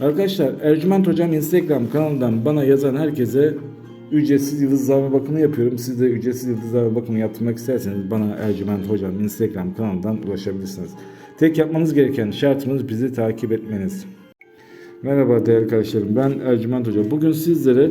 Arkadaşlar Ercüment Hocam Instagram kanalından bana yazan herkese ücretsiz yıldızlama bakımı yapıyorum. Siz de ücretsiz yıldızlama bakımı yaptırmak isterseniz bana Ercüment Hocam Instagram kanalından ulaşabilirsiniz. Tek yapmanız gereken şartımız bizi takip etmeniz. Merhaba değerli kardeşlerim ben Ercüment Hoca. Bugün sizlere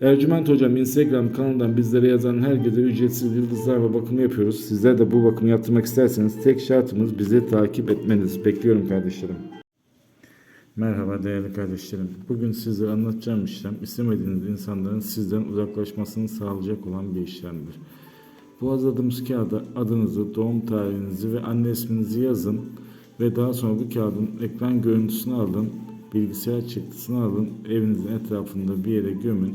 Ercüment Hocam Instagram kanalından bizlere yazan herkese ücretsiz yıldızlarla bakımı yapıyoruz. Sizler de bu bakımı yaptırmak isterseniz tek şartımız bizi takip etmeniz. Bekliyorum kardeşlerim. Merhaba değerli kardeşlerim. Bugün sizlere anlatacağım işlem istemediğiniz insanların sizden uzaklaşmasını sağlayacak olan bir işlemdir. Bu hazırladığımız kağıda adınızı, doğum tarihinizi ve anne isminizi yazın ve daha sonra bu kağıdın ekran görüntüsünü alın, bilgisayar çıktısını alın, evinizin etrafında bir yere gömün.